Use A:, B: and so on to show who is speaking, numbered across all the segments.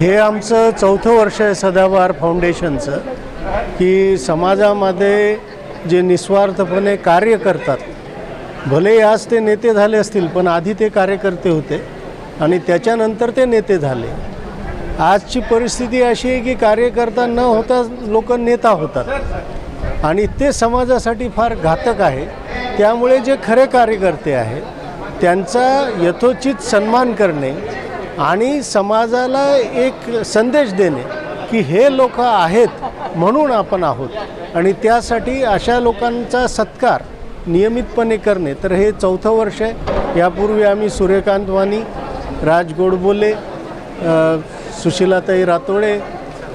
A: हे आमचं चौथं वर्ष आहे सदाबहार फाउंडेशनचं की समाजामध्ये जे निस्वार्थपणे कार्य करतात भले आज ते नेते झाले असतील पण आधी ते कार्यकर्ते होते आणि त्याच्यानंतर ते नेते झाले. आजची परिस्थिती अशी आहे की कार्यकर्ता न होता लोक नेता होतात आणि ते समाजासाठी फार घातक आहे. त्यामुळे जे खरे कार्यकर्ते आहेत त्यांचा यथोचित सन्मान करणे आणि समाजाला एक संदेश देणे की हे लोक आहेत म्हणून आपण आहोत. आणि त्यासाठी अशा लोकांचा सत्कार नियमितपणे करणे. तर हे चौथं वर्ष आहे. यापूर्वी आम्ही सूर्यकांत वाणी राज गोडबोले सुशीलाताई रातोळे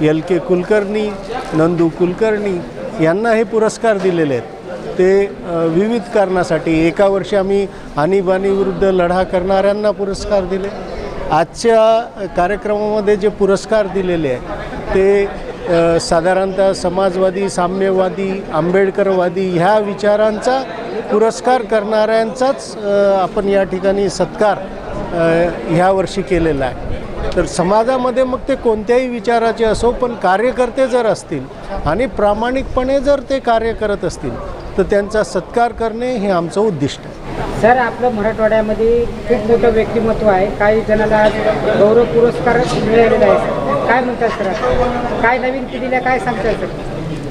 A: एल के कुलकर्णी नंदू कुलकर्णी यांना हे पुरस्कार दिलेले आहेत. ते विविध कारणासाठी एका वर्षी आम्ही आणीबाणीविरुद्ध लढा करणाऱ्यांना पुरस्कार दिले. आजच्या कार्यक्रमामध्ये जे पुरस्कार दिलेले आहे ते साधारणतः समाजवादी साम्यवादी आंबेडकरवादी ह्या विचारांचा पुरस्कार करणाऱ्यांचाच आपण या ठिकाणी सत्कार ह्या वर्षी केलेला आहे. तर समाजामध्ये मग ते कोणत्याही विचाराचे असो पण कार्यकर्ते जर असतील आणि प्रामाणिकपणे जर ते कार्य करत असतील तर त्यांचा सत्कार करणे हे आमचं उद्दिष्ट आहे.
B: सर आपलं मराठवाड्यामध्ये खूप मोठं व्यक्तिमत्व आहे. काही जणांना आज गौरव पुरस्कार मिळालेला आहे. सर काय म्हणतात सर? काय नवीन पिढीला काय सांगताय सर?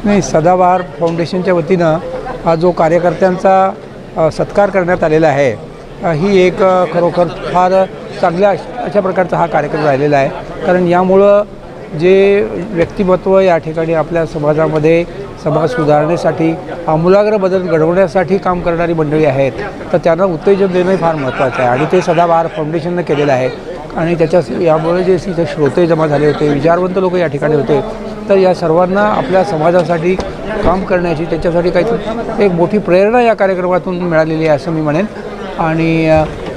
C: नाही सदाबहार फाउंडेशनच्या वतीनं हा जो कार्यकर्त्यांचा सत्कार करण्यात आलेला आहे ही एक खरोखर फार चांगल्या अश- अशा प्रकारचा हा कार्यक्रम राहिलेला आहे. कारण यामुळं जे व्यक्तिमत्व या ठिकाणी आपल्या समाजामध्ये समाज सुधारण्यासाठी आमूलाग्र बदल घडवण्यासाठी काम करणारी मंडळी आहेत. तर त्यांना उत्तेजन देणं फार महत्त्वाचं आहे. आणि ते सदाबहार फाउंडेशननं केलेलं आहे. आणि त्याच्या यामुळे जे तिथे श्रोते जमा झाले होते विचारवंत लोक या ठिकाणी होते तर या सर्वांना आपल्या समाजासाठी काम करण्याची त्याच्यासाठी काही एक मोठी प्रेरणा या कार्यक्रमातून मिळालेली आहे असं मी म्हणेन. आणि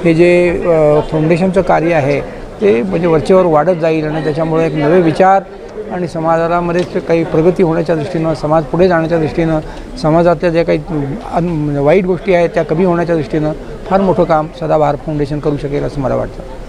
C: हे जे फाउंडेशनचं कार्य आहे ते म्हणजे वरचेवर वाढत जाईल आणि त्याच्यामुळे एक नवे विचार आणि समाजामध्ये काही प्रगती होण्याच्या दृष्टीनं समाज पुढे जाण्याच्या दृष्टीनं समाजातल्या ज्या काही म्हणजे वाईट गोष्टी आहेत त्या कमी होण्याच्या दृष्टीनं फार मोठं काम सदाबहार फाउंडेशन करू शकेल असं मला वाटतं.